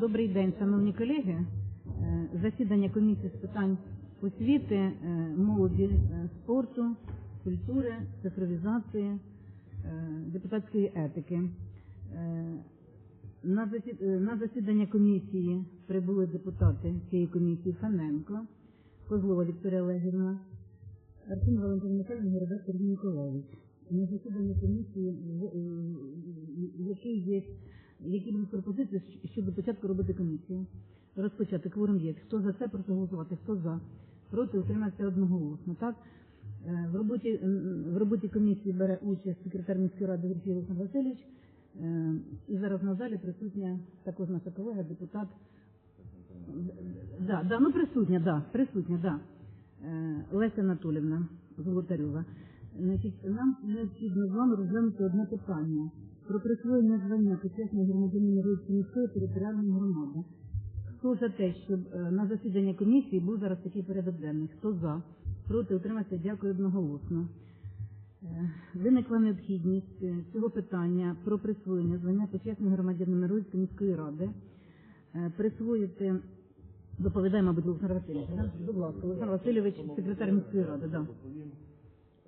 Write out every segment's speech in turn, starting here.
Добрий день, шановні колеги. Е, Засідання комісії з питань освіти, е, молоді, е, спорту, культури, цифровізації, депутатської етики. На засід- на засідання комісії прибули депутати цієї комісії Фаненко, Козлова Вікторія Олегівна, Артем Валентин Михайлович, Гербет Сергій Миколаївич. На засіданні комісії, в- е, який є, які будуть пропозиції щодо початку роботи комісії. Розпочати кворум є. Хто за це, прошу голосувати. Хто за? Проти утримався одноголосно. Так? Е, В роботі, в роботі комісії бере участь секретар міської ради Гурчій Олександр Васильович. Е, І зараз на залі присутня також наша колега, депутат. Да, да, ну присутня, да, присутня, да. Е, Леся Анатолівна Золотарьова. Значить, нам необхідно з вами розглянути одне питання про присвоєння звання почесної громадянина Рильської міської територіальної громади. Хто за те, щоб е, на засідання комісії був зараз такий порядок денний? Хто за? Проти утримався, дякую одноголосно. Е, Виникла необхідність е, цього питання про присвоєння звання почесної громадянина Рильської міської ради. Е, Присвоїти Доповідає, мабуть, Олександр Васильович, да? Будь ласка, Олександр Васильович, секретар міської ради, да.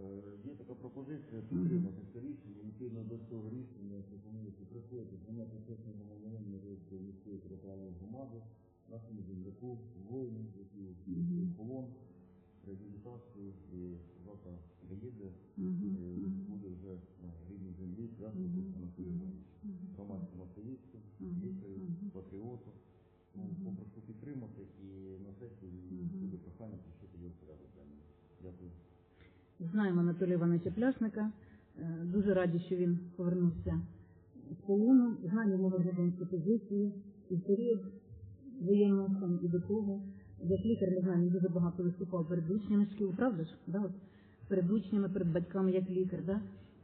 Е, Є така пропозиція підтримати це рішення, відповідно до цього рішення пропонується присвоїти звання почесного громадянина Рівської міської територіальної громади, нашому земляку, воїну, який полон, реабілітацію і завтра приїде, е, буде вже на рідній землі, святку, Анатолію, громадському активісту, лікарю, патріоту. Ну, Попрошу підтримати і на сесії буде прохання включити його в порядок денний. Дякую. Знаємо Анатолія Івановича Пляшника. Е, Дуже раді, що він повернувся з полону. Знаємо його громадянську позицію і в період воєнного і до того. Як лікар, ми знаємо, дуже багато виступав перед учнями шкіл, правда ж? Да? От перед учнями, перед батьками як лікар. Да?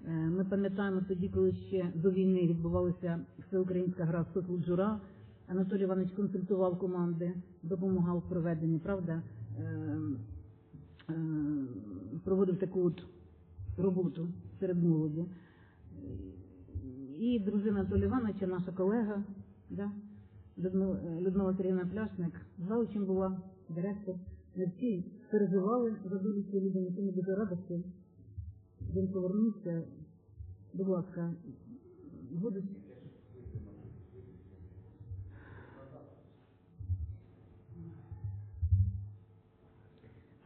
Е, Ми пам'ятаємо тоді, коли ще до війни відбувалася всеукраїнська гра «Сотлуджура», Анатолій Іванович консультував команди, допомагав в проведенні, правда? Проводив таку от роботу серед молоді. І дружина Анатолія Івановича, наша колега, да? Людмила, Сергійовна Пляшник, заучим була, директор. Ми всі переживали за долю цієї людини, ми дуже що він повернувся. Будь ласка, будуть.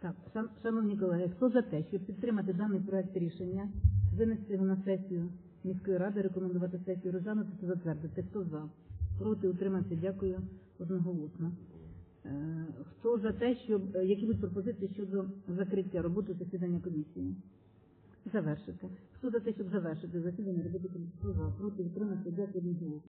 Так, шан- шановні колеги, хто за те, щоб підтримати даний проект рішення, винести його на сесію міської ради, рекомендувати сесію розглянути та затвердити. Хто за? Проти утримався, дякую одноголосно. Е, Хто за те, щоб е, які будуть пропозиції щодо закриття роботи засідання комісії? Завершити. Хто за те, щоб завершити засідання роботи комісії? Хто за? Проти утримався, дякую одноголосно.